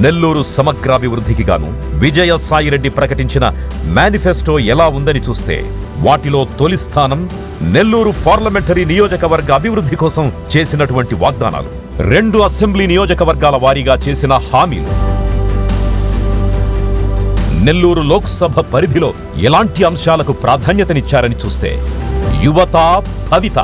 నెల్లూరు సమగ్రాభివృద్ధికి గాను విజయ సాయిరెడ్డి ప్రకటించిన మేనిఫెస్టో ఎలా ఉందని చూస్తే వాటిలో తొలి స్థానం నెల్లూరు పార్లమెంటరీ నియోజకవర్గ అభివృద్ధి కోసం చేసినటువంటి వాగ్దానాలు. రెండు అసెంబ్లీ నియోజకవర్గాల వారీగా చేసిన హామీలు. నెల్లూరు లోక్సభ పరిధిలో ఎలాంటి అంశాలకు ప్రాధాన్యతనిచ్చారని చూస్తే యువత భవిత.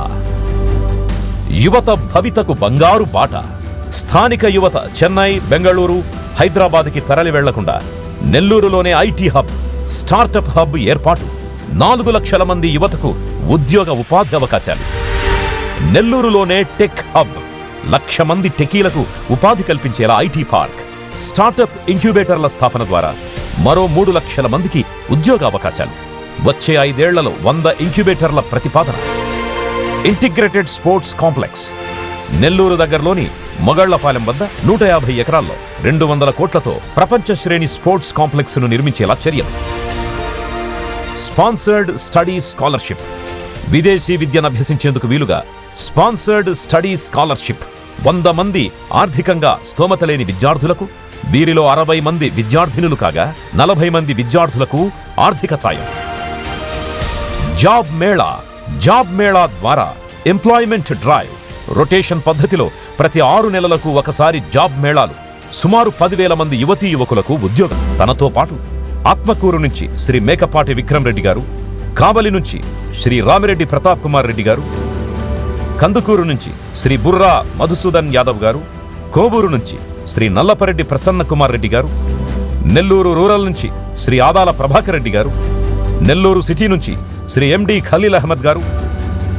యువత భవితకు బంగారు బాట. స్థానిక యువత చెన్నై బెంగళూరు హైదరాబాద్కి తరలి వెళ్ళకుండా నెల్లూరులోనే ఐటీ హబ్ స్టార్టప్ హబ్ ఏర్పాటు. నాలుగు లక్షల మంది యువతకు ఉద్యోగ ఉపాధి అవకాశాలు. నెల్లూరులోనే టెక్ హబ్ లక్ష మంది టెకీలకు ఉపాధి కల్పించేలా ఐటీ పార్క్ స్టార్టప్ ఇంక్యుబేటర్ల స్థాపన ద్వారా మరో మూడు లక్షల మందికి ఉద్యోగ అవకాశాలు. వచ్చే ఐదేళ్ళలో వంద ఇంక్యుబేటర్ల ప్రతిపాదన. ఇంటిగ్రేటెడ్ స్పోర్ట్స్ కాంప్లెక్స్ నెల్లూరు దగ్గరలోని మొగళ్ళపాలెం వద్ద నూట యాభై ఎకరాల్లో రెండు వందల కోట్లతో ప్రపంచ శ్రేణి స్పోర్ట్స్ కాంప్లెక్స్ను నిర్మించేలా చర్యలు. Sponsored study scholarship. విదేశీ విద్యను అభ్యసించేందుకు వీలుగా స్పాన్సర్డ్ స్టడీ స్కాలర్షిప్. వంద మంది ఆర్థికంగా స్తోమత లేని విద్యార్థులకు వీరిలో అరవై మంది విద్యార్థినులు కాగా నలభై మంది విద్యార్థులకు ఆర్థిక సాయం. జాబ్ మేళా జాబ్ మేళా ద్వారా ఎంప్లాయ్మెంట్ డ్రైవ్. రొటేషన్ పద్ధతిలో ప్రతి ఆరు నెలలకు ఒకసారి జాబ్ మేళాలు. సుమారు పదివేల మంది యువతీ యువకులకు ఉద్యోగం. తనతో పాటు ఆత్మకూరు నుంచి శ్రీ మేకపాటి విక్రమ్ రెడ్డి గారు కావలి నుంచి శ్రీ రామిరెడ్డి ప్రతాప్ కుమార్ రెడ్డి గారు కందుకూరు నుంచి శ్రీ బుర్రా మధుసూదన్ యాదవ్ గారు కోబూరు నుంచి శ్రీ నల్లపరెడ్డి ప్రసన్న కుమార్ రెడ్డి గారు నెల్లూరు రూరల్ నుంచి శ్రీ ఆదాల ప్రభాకర్ రెడ్డి గారు నెల్లూరు సిటీ నుంచి శ్రీ ఎండి ఖలీల్ అహ్మద్ గారు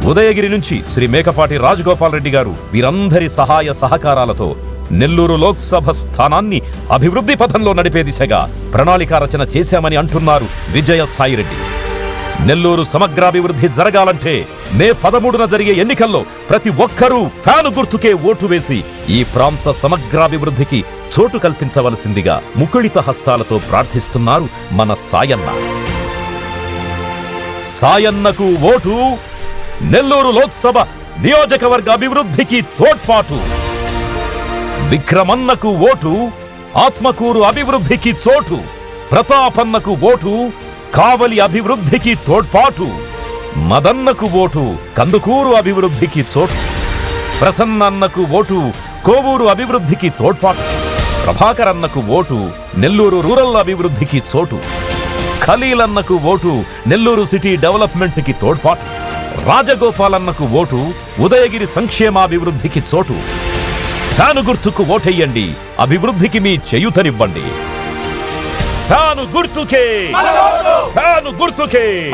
ఉదయగిరి నుంచి శ్రీ మేకపాటి రాజగోపాల్ రెడ్డి గారు వీరందరి సహాయ సహకారాలతో నెల్లూరు లోక్సభ స్థానాన్ని అభివృద్ధి పథంలో నడిపే దిశగా ప్రణాళిక రచన చేశామని అంటున్నారు విజయ సాయిరెడ్డి నెల్లూరు సమగ్రాభివృద్ధి జరగాలంటే మే పదమూడున జరిగే ఎన్నికల్లో ప్రతి ఒక్కరూ ఫ్యాను గుర్తుకే ఓటు వేసి ఈ ప్రాంత సమగ్రాభివృద్ధికి చోటు కల్పించవలసిందిగా ముకుళిత హస్తాలతో ప్రార్థిస్తున్నారు మన సాయన్న. సాయన్నకు ఓటు నెల్లూరు లోక్సభ నియోజకవర్గ అభివృద్ధికి తోడ్పాటు. విక్రమన్నకు ఓటు ఆత్మకూరు అభివృద్ధికి చోటు ప్రతాపన్నకు ఓటు కావలి అభివృద్ధికి తోడ్పాటు మదన్నకు ఓటు కందుకూరు అభివృద్ధికి చోటు ప్రసన్నన్నకు ఓటు కోవూరు అభివృద్ధికి తోడ్పాటు ప్రభాకరన్నకు ఓటు నెల్లూరు రూరల్ అభివృద్ధికి చోటు ఖలీలన్నకు ఓటు నెల్లూరు సిటీ డెవలప్మెంట్కి తోడ్పాటు. రాజగోపాలన్నకు ఓటు ఉదయగిరి సంక్షేమాభివృద్ధికి చోటు. ఫ్యాను గుర్తుకు ఓటెయ్యండి అభివృద్ధికి మీ చేయుతనివ్వండి. ఫ్యాను గుర్తుకే! ఫ్యాను గుర్తుకే!